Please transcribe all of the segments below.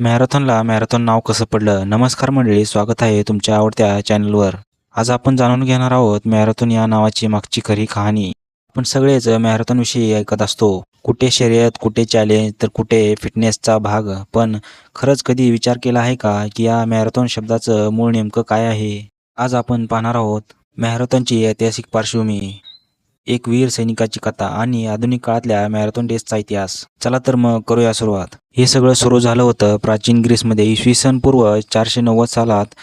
मॅरेथॉनला marathon नाव कसं पडलं? नमस्कार मंडळी स्वागत आहे तुमच्या आवडत्या चॅनलवर. आज आपण जाणून घेणार आहोत मॅरेथॉन या नावाची मागची खरी कहाणी. आपण सगळेच मॅरेथॉनविषयी ऐकत असतो. कुठे शर्यत कुठे चॅलेंज तर कुठे फिटनेसचा भाग. पण खरंच कधी विचार केला आहे का की या मॅरेथॉन शब्दाचं मूळ नेमकं काय आहे? आज आपण पाहणार आहोत मॅरेथॉनची ऐतिहासिक पार्श्वभूमी. एक वीर सैनिकाची कथा आणि आधुनिक काळातल्या मॅरेथॉन डेसचा इतिहास. चला तर मग करूया सुरुवात. हे सगळं सुरू झालं होतं प्राचीन ग्रीसमध्ये. इसवी सन पूर्व चारशे नव्वद सालात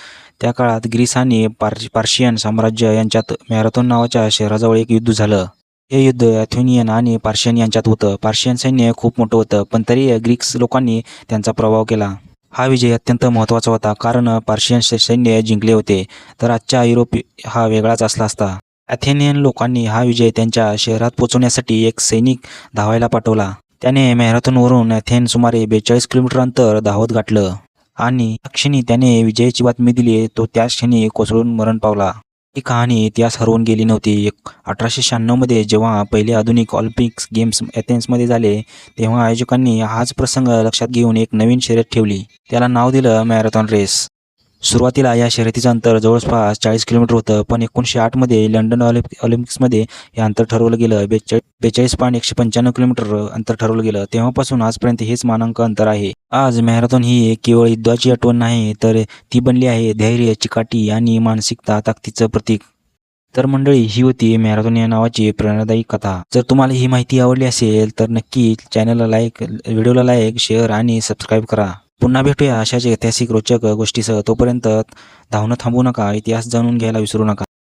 त्या काळात ग्रीस आणि पार पार्शियन साम्राज्य यांच्यात मॅरेथॉन नावाच्या शहराजवळ एक युद्ध झालं. हे युद्ध अथेनियन आणि पार्शियन यांच्यात होतं. पार्शियन सैन्य खूप मोठं होतं पण तरी ग्रीक्स लोकांनी त्यांचा प्रभाव केला. हा विजय अत्यंत महत्त्वाचा होता कारण पार्शियन सैन्य जिंकले होते तर आजच्या युरोप हा वेगळाच असला असता. अथेनियन लोकांनी हा विजय त्यांच्या शहरात पोचवण्यासाठी एक सैनिक धावायला पाठवला. त्याने मॅरेथॉनवरून अथेन सुमारे बेचाळीस किलोमीटर अंतर धावत गाठलं. आणि त्या क्षणी त्याने विजयाची बातमी दिली तो त्याच क्षणी कोसळून मरण पावला. ही कहाणी इतिहास हरवून गेली नव्हती. एक अठराशे शहाण्णवमध्ये जेव्हा पहिले आधुनिक ऑलिम्पिक्स गेम्स एथेन्समध्ये झाले तेव्हा आयोजकांनी हाच प्रसंग लक्षात घेऊन एक नवीन शर्यत ठेवली. त्याला नाव दिलं मॅरेथॉन रेस. सुरुवातीला या शर्यतीचं अंतर जवळपास चाळीस किलोमीटर होतं पण एकोणीसशे आठमध्ये लंडन ऑलिम्पिक ऑलिम्पिक्समध्ये हे अंतर ठरवलं गेलं. बेचाळीस बेचाळीस पॉईंट एकशे पंच्याण्णव किलोमीटर अंतर ठरवलं गेलं. तेव्हापासून आजपर्यंत हेच मानांक अंतर आहे. आज मॅरेथॉन ही केवळ युद्धाची आठवण नाही तर ती बनली आहे धैर्य चिकाटी आणि मानसिकता ताकदीचं प्रतीक. तर मंडळी ही होती मॅरेथॉन या नावाची प्रेरणादायी कथा. जर तुम्हाला ही माहिती आवडली असेल तर नक्की चॅनलला लाईक व्हिडिओला लाईक शेअर आणि सबस्क्राईब करा. पुन्हा भेटूया अशाच ऐतिहासिक रोचक गोष्टीसह. तोपर्यंत धावणं थांबू नका इतिहास जाणून घ्यायला विसरू नका.